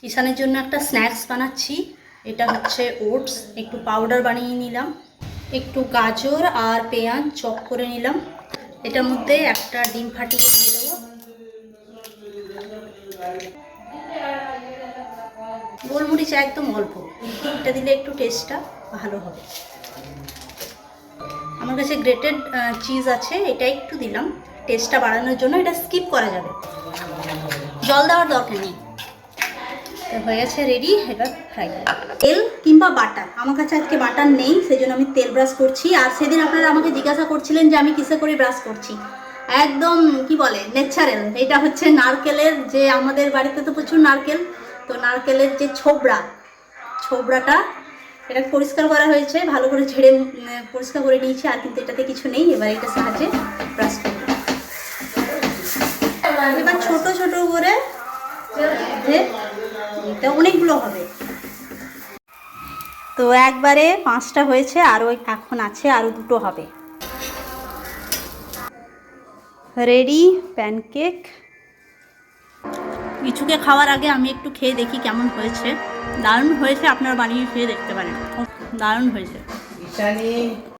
কিষানের জন্য একটা স্ন্যাক্স বানাচ্ছি। এটা হচ্ছে ওটস। একটু পাউডার বানিয়ে নিলাম। একটু গাজর আর পেঁয়াজ চপ করে নিলাম। এটার মধ্যে একটা ডিম ফাটিয়ে দিয়ে দেবো। গোলমরিচ একদম অল্প। এটা দিলে একটু টেস্টটা ভালো হবে। আমার কাছে গ্রেটেড চিজ আছে। এটা একটু দিলাম। টেস্টটা বাড়ানোর জন্য এটা স্কিপ করা যাবে। জল দেওয়ার দরকার নেই। হয়ে গেছে রেডি এবার ফ্রাই তেল কিংবা বাটার আমার কাছে আজকে বাটার নেই সেই জন্য আমি তেল ব্রাশ করছি। আর সেদিন আপনারা আমাকে জিজ্ঞাসা করছিলেন যে আমি কিসে করে ব্রাশ করছি। একদম, কি বলে ন্যাচারাল এটা হচ্ছে নারকেলের যে আমাদের বাড়িতে তো প্রচুর নারকেল, তো নারকেলের যে ছোবড়া, ছোবড়াটা, এটা পরিষ্কার করা হয়েছে, ভালো করে ঝেড়ে পরিষ্কার করে নিয়েছি, আর কিন্তু এটাতে কিছু নেই। এবার এটার সাহায্যে ব্রাশ করব। এবার ছোট ছোট করে যে এটা অনেকগুলো হবে। তো একবারে পাঁচটা হয়েছে, আরও এখন আছে, আরও দুটো হবে। রেডি প্যানকেক কিছুকে খাওয়ার আগে আমি একটু খেয়ে দেখি কেমন হয়েছে। দারুণ হয়েছে, আপনারা বানিয়ে খেয়ে দেখতে পারেন। দারুণ হয়েছে।